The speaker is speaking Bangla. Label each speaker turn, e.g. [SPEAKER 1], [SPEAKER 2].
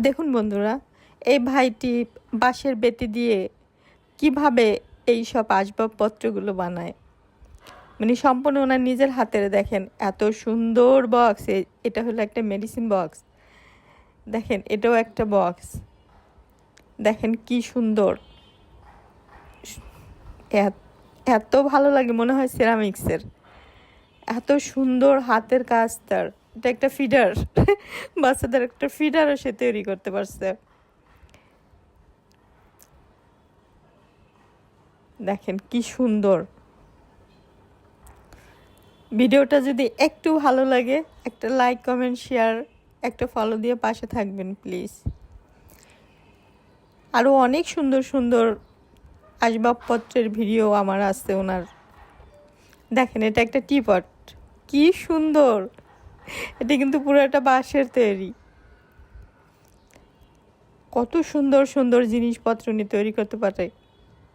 [SPEAKER 1] দেখুন বন্ধুরা, এই ভাইটি বাঁশের বেতি দিয়ে কীভাবে এই সব আসবাবপত্রগুলো বানায়? মানে সম্পূর্ণ ওনার নিজের হাতের, দেখেন এত সুন্দর বক্স এটা হলো একটা মেডিসিন বক্স দেখেন, এটাও একটা বক্স দেখেন কি সুন্দর। এত- এত ভালো লাগে মনে হয় সেরামিক্সের এত সুন্দর হাতের কাজ তার। এটা একটা ফিডার বাচ্চাদের একটা ফিডারও সে তৈরি করতে পারছে। দেখেন কি সুন্দর। ভিডিওটা যদি একটু ভালো লাগে, একটা লাইক কমেন্ট শেয়ার একটা ফলো দিয়ে পাশে থাকবেন প্লিজ আরও অনেক সুন্দর সুন্দর আসবাবপত্রের ভিডিও আমার আছে ওনার। দেখেন, এটা একটা টিপট কি সুন্দর! এটা কিন্তু পুরো একটা বাঁশের তৈরি। কত সুন্দর সুন্দর জিনিসপত্র নিয়ে তৈরি করতে পারে।